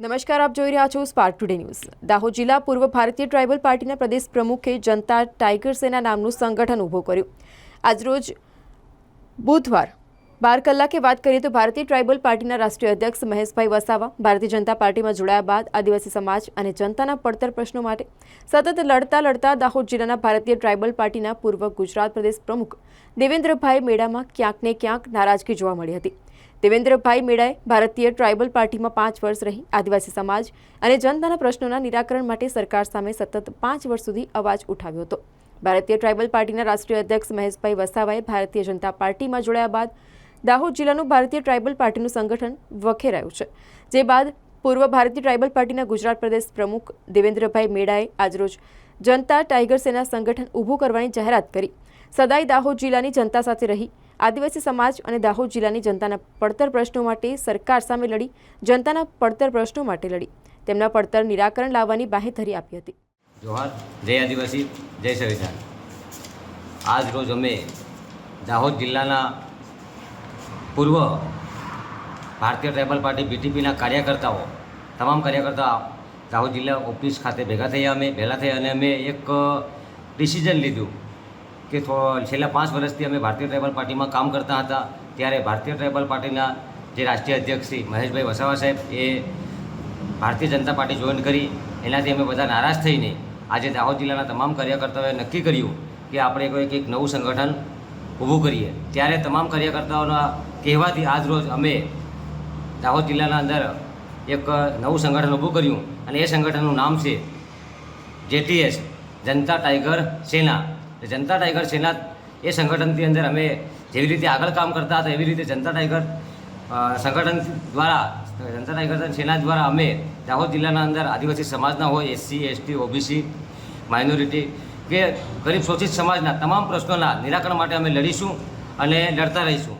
નમસ્કાર, આપ જોઈ રહ્યા છો સ્પાર્ક ટુડે ન્યૂઝ દાહોદ જિલ્લા પૂર્વ ભારતીય ટ્રાઇબલ પાર્ટીના પ્રદેશ પ્રમુખે જનતા ટાઈગર સેના નામનું સંગઠન ઊભું કર્યું. આજરોજ બુધવાર બાર કલાકે વાત કરીએ તો ભારતીય ટ્રાઇબલ પાર્ટીના રાષ્ટ્રીય અધ્યક્ષ મહેશભાઈ વસાવા, ભારતીય જનતા પાર્ટીમાં જોડાયા બાદ આદિવાસી સમાજ અને જનતાના પડતર પ્રશ્નો માટે સતત લડતા લડતા દાહોદ જિલ્લાના ભારતીય ટ્રાઇબલ પાર્ટીના પૂર્વ ગુજરાત પ્રદેશ પ્રમુખ દેવેન્દ્રભાઈ મેળામાં ક્યાંક ને ક્યાંક નારાજગી જોવા મળી હતી. દેવેન્દ્રભાઈ મેળાએ ભારતીય ટ્રાઇબલ પાર્ટીમાં પાંચ વર્ષ રહી, આદિવાસી સમાજ અને જનતાના પ્રશ્નોના નિરાકરણ માટે સરકાર સામે સતત પાંચ વર્ષ સુધી અવાજ ઉઠાવ્યો હતો. ભારતીય ટ્રાઇબલ પાર્ટીના રાષ્ટ્રીય અધ્યક્ષ મહેશભાઈ વસાવાએ ભારતીય જનતા પાર્ટીમાં જોડાયા બાદ દાહોદ જિલ્લાનું ભારતીય ટ્રાઇબલ પાર્ટીનું સંગઠન વખેરાયું છે. જે બાદ પૂર્વ ભારતીય ટ્રાઇબલ પાર્ટીના ગુજરાત પ્રદેશ પ્રમુખ દેવેન્દ્રભાઈ મેળાએ આજરોજ જનતા ટાઈગર સેના સંગઠન ઊભું કરવાની જાહેરાત કરી. સદાય દાહોદ જિલ્લાની જનતા સાથે રહી આદિવાસી સમાજ અને દાહોદ જિલ્લાની જનતાના પડતર પ્રશ્નો માટે સરકાર સામે લડી, જનતાના પડતર પ્રશ્નો માટે લડી. તેમના પડતર નિરાકરણ લાવવાની બાહેધરી આપી હતી. જોહાર, જય આદિવાસી, જય સંવિધાન. આજ રોજ અમે દાહોદ જિલ્લાના પૂર્વ ભારતીય ટ્રાઇબલ પાર્ટી બીટીપીના કાર્યકર્તાઓ, તમામ કાર્યકર્તા દાહોદ જિલ્લા ઓફિસ ખાતે ભેગા થયા. અમે ભેગા થયા અને અમે એક ડિસિઝન લીધું. કે છેલ્લા પાંચ વર્ષથી અમે ભારતીય ટ્રાઇબલ પાર્ટીમાં કામ કરતા હતા. ત્યારે ભારતીય ટ્રાઇબલ પાર્ટીના જે રાષ્ટ્રીય અધ્યક્ષ શ્રી મહેશભાઈ વસાવા સાહેબ, એ ભારતીય જનતા પાર્ટી જોઈન કરી. એનાથી અમે બધા નારાજ થઈને આજે દાહોદ જિલ્લાના તમામ કાર્યકર્તાઓએ નક્કી કર્યું કે આપણે કોઈક એક નવું સંગઠન ઊભું કરીએ. ત્યારે તમામ કાર્યકર્તાઓના કહેવાથી આજ રોજ અમે દાહોદ જિલ્લાના અંદર એક નવું સંગઠન ઊભું કર્યું. અને એ સંગઠનનું નામ છે જેટીએસ, જનતા ટાઈગર સેના. જનતા ટાઈગર સેના એ સંગઠનની અંદર અમે જેવી રીતે આગળ કામ કરતા હતા એવી રીતે જનતા ટાઈગર સંગઠન દ્વારા, જનતા ટાઈગર સેના દ્વારા અમે દાહોદ જિલ્લાના અંદર આદિવાસી સમાજના હોય એસસી એસટી ઓબીસી માઇનોરિટી કે ગરીબ શોષિત સમાજના તમામ પ્રશ્નોના નિરાકરણ માટે અમે લડીશું અને લડતા રહીશું.